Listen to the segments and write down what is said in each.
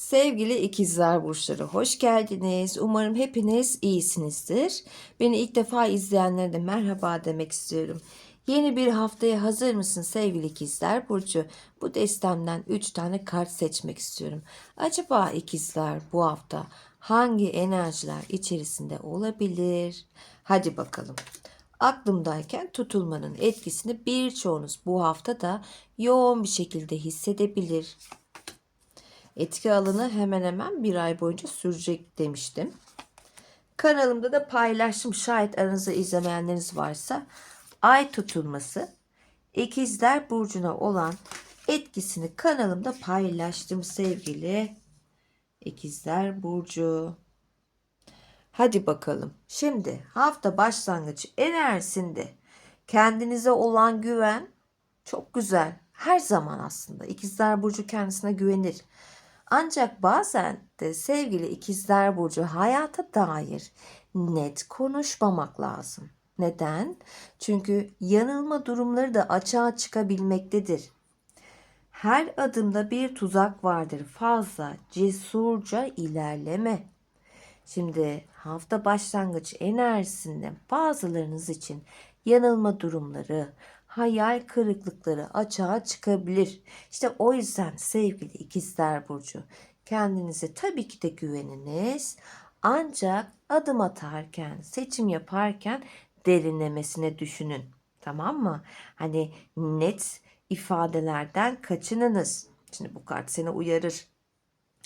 Sevgili ikizler burçları hoş geldiniz. Umarım hepiniz iyisinizdir. Beni ilk defa izleyenlere de merhaba demek istiyorum. Yeni bir haftaya hazır mısın sevgili ikizler burcu? Bu destemden 3 tane kart seçmek istiyorum. Acaba ikizler bu hafta hangi enerjiler içerisinde olabilir? Hadi bakalım. Aklımdayken tutulmanın etkisini birçoğunuz bu hafta da yoğun bir şekilde hissedebilir. Etki alanı hemen hemen bir ay boyunca sürecek demiştim. Kanalımda da paylaştım. Şayet aranızda izlemeyenleriniz varsa ay tutulması ikizler burcuna olan etkisini kanalımda paylaştım sevgili ikizler burcu. Hadi bakalım. Şimdi hafta başlangıcı enerjisinde kendinize olan güven çok güzel. Her zaman aslında ikizler burcu kendisine güvenir. Ancak bazen de sevgili ikizler burcu hayata dair net konuşmamak lazım. Neden? Çünkü yanılma durumları da açığa çıkabilmektedir. Her adımda bir tuzak vardır. Fazla cesurca ilerleme. Şimdi hafta başlangıç enerjisinde bazılarınız için yanılma durumları, hayal kırıklıkları açığa çıkabilir. İşte o yüzden sevgili ikizler burcu kendinize tabii ki de güveniniz. Ancak adım atarken, seçim yaparken derinlemesine düşünün. Tamam mı? Hani net ifadelerden kaçınınız. Şimdi bu kart seni uyarır.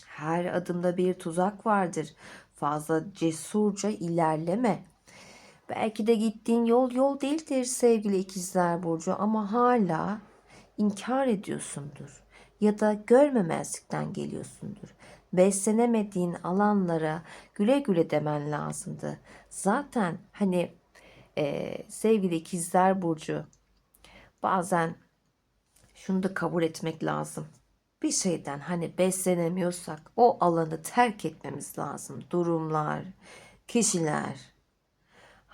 Her adımda bir tuzak vardır. Fazla cesurca ilerleme. Belki de gittiğin yol yol değildir sevgili ikizler burcu ama hala inkar ediyorsundur ya da görmemezlikten geliyorsundur. Beslenemediğin alanlara güle güle demen lazımdı. Zaten hani e, sevgili ikizler burcu bazen şunu da kabul etmek lazım. Bir şeyden hani beslenemiyorsak o alanı terk etmemiz lazım. Durumlar, kişiler,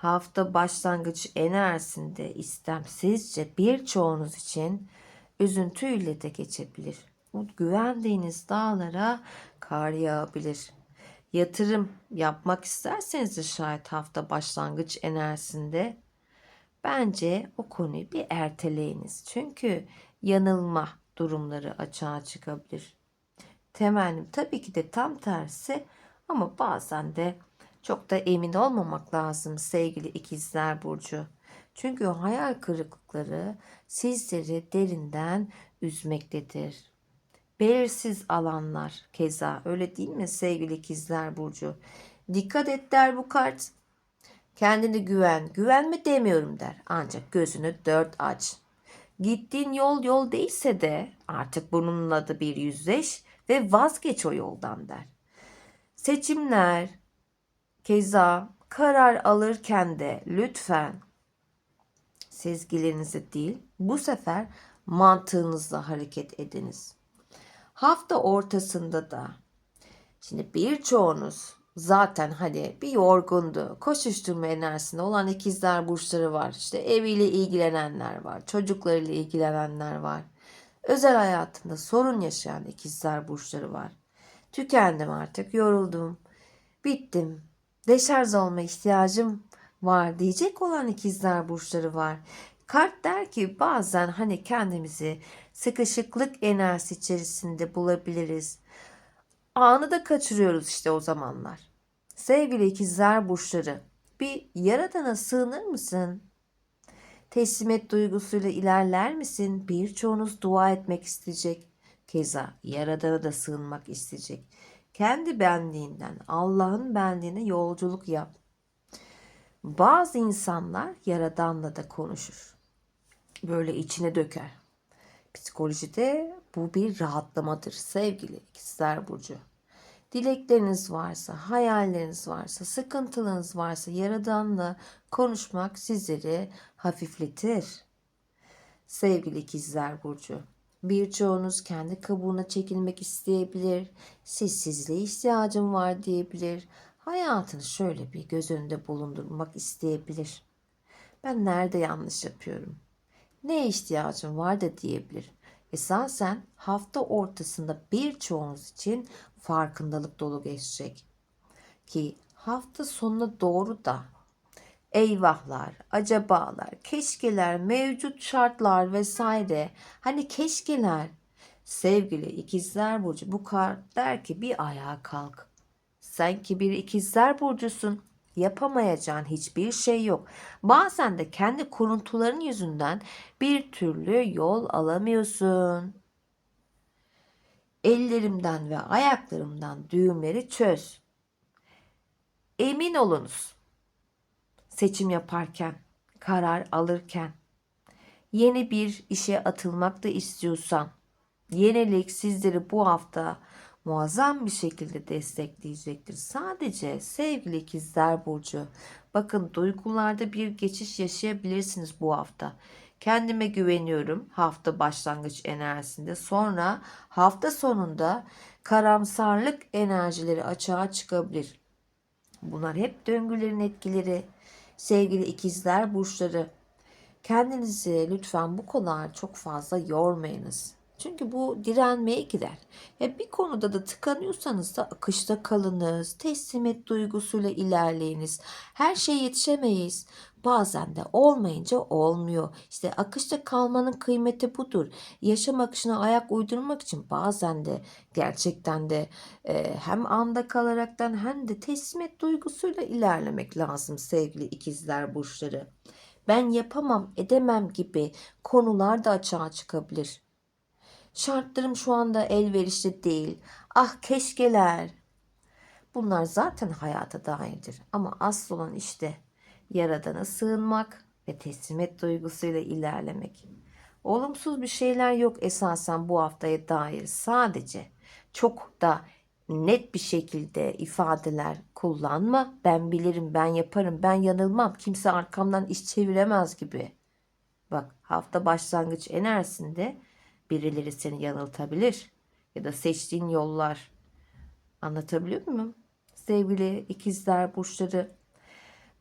hafta başlangıç enerjisinde istemsizce birçoğunuz için üzüntüyle de geçebilir. Güvendiğiniz dağlara kar yağabilir. Yatırım yapmak isterseniz de şayet hafta başlangıç enerjisinde bence o konuyu bir erteleyiniz. Çünkü yanılma durumları açığa çıkabilir. Temennim tabii ki de tam tersi ama bazen de çok da emin olmamak lazım sevgili ikizler burcu. Çünkü hayal kırıklıkları sizleri derinden üzmektedir. Belirsiz alanlar keza öyle değil mi sevgili ikizler burcu? Dikkat et der bu kart. Kendine güven. Güvenme demiyorum der. Ancak gözünü dört aç. Gittiğin yol yol değilse de artık bununla da bir yüzleş ve vazgeç o yoldan der. Seçimler, keza karar alırken de lütfen sezgilerinizi değil bu sefer mantığınızla hareket ediniz. Hafta ortasında da şimdi birçoğunuz zaten hani bir yorgundu. Koşuşturma enerjisinde olan ikizler burçları var. İşte eviyle ilgilenenler var. Çocuklarıyla ilgilenenler var. Özel hayatında sorun yaşayan ikizler burçları var. Tükendim artık, yoruldum, bittim, deşarj olma ihtiyacım var diyecek olan ikizler burçları var. Kart der ki bazen hani kendimizi sıkışıklık enerjisi içerisinde bulabiliriz. Anı da kaçırıyoruz işte o zamanlar. Sevgili ikizler burçları bir yaradana sığınır mısın? Teslimiyet duygusuyla ilerler misin? Birçoğunuz dua etmek isteyecek. Keza yaradana da sığınmak isteyecek. Kendi benliğinden Allah'ın benliğine yolculuk yap. Bazı insanlar yaradanla da konuşur. Böyle içine döker. Psikolojide bu bir rahatlamadır sevgili ikizler burcu. Dilekleriniz varsa, hayalleriniz varsa, sıkıntılarınız varsa yaradanla konuşmak sizleri hafifletir. Sevgili ikizler burcu, birçoğunuz kendi kabuğuna çekilmek isteyebilir, sessizliğe ihtiyacım var diyebilir, hayatını şöyle bir göz önünde bulundurmak isteyebilir. Ben nerede yanlış yapıyorum? Ne ihtiyacım var da diyebilir. Esasen hafta ortasında birçoğunuz için farkındalık dolu geçecek. Ki hafta sonuna doğru da eyvahlar, acabalar, keşkeler, mevcut şartlar vesaire. Hani keşkeler. Sevgili ikizler burcu bu kart der ki bir ayağa kalk. Sen ki bir ikizler burcusun. Yapamayacağın hiçbir şey yok. Bazen de kendi kuruntuların yüzünden bir türlü yol alamıyorsun. Ellerimden ve ayaklarımdan düğümleri çöz. Emin olunuz. Seçim yaparken, karar alırken, yeni bir işe atılmak da istiyorsan, yenilik sizleri bu hafta muazzam bir şekilde destekleyecektir. Sadece sevgili ikizler burcu, bakın duygularda bir geçiş yaşayabilirsiniz bu hafta. Kendime güveniyorum hafta başlangıç enerjisinde. Sonra hafta sonunda karamsarlık enerjileri açığa çıkabilir. Bunlar hep döngülerin etkileri. Sevgili ikizler burçları, kendinizi lütfen bu kadar çok fazla yormayınız. Çünkü bu direnmeye gider. Ya bir konuda da tıkanıyorsanız da akışta kalınız, teslimiyet duygusuyla ilerleyiniz. Her şeye yetişemeyiz. Bazen de olmayınca olmuyor. İşte akışta kalmanın kıymeti budur. Yaşam akışına ayak uydurmak için bazen de gerçekten de e, hem anda kalaraktan hem de teslimiyet duygusuyla ilerlemek lazım sevgili ikizler burçları. Ben yapamam, edemem gibi konular da açığa çıkabilir. Şartlarım şu anda elverişli değil. Ah keşkeler. Bunlar zaten hayata dairdir. Ama asıl olan işte Yaradan'a sığınmak ve teslimiyet duygusuyla ilerlemek. Olumsuz bir şeyler yok esasen bu haftaya dair. Sadece çok da net bir şekilde ifadeler kullanma. Ben bilirim, ben yaparım, ben yanılmam. Kimse arkamdan iş çeviremez gibi. Bak hafta başlangıç enerjisinde birileri seni yanıltabilir ya da seçtiğin yollar. Anlatabiliyor muyum? Sevgili ikizler burçları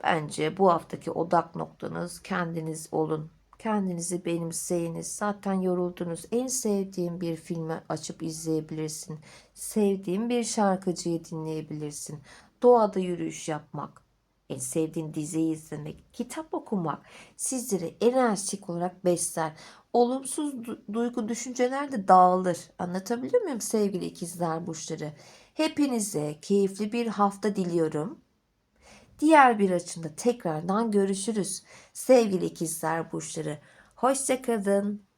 bence bu haftaki odak noktanız kendiniz olun. Kendinizi benimseyiniz. Zaten yoruldunuz. En sevdiğin bir filmi açıp izleyebilirsin. Sevdiğin bir şarkıcıyı dinleyebilirsin. Doğada yürüyüş yapmak, en sevdiğin diziyi izlemek, kitap okumak sizleri enerjik olarak besler. Olumsuz du- duygu düşünceler de dağılır. Anlatabiliyor muyum sevgili ikizler burçları? Hepinize keyifli bir hafta diliyorum. Diğer bir açımda tekrardan görüşürüz. Sevgili ikizler burçları. Hoşçakalın.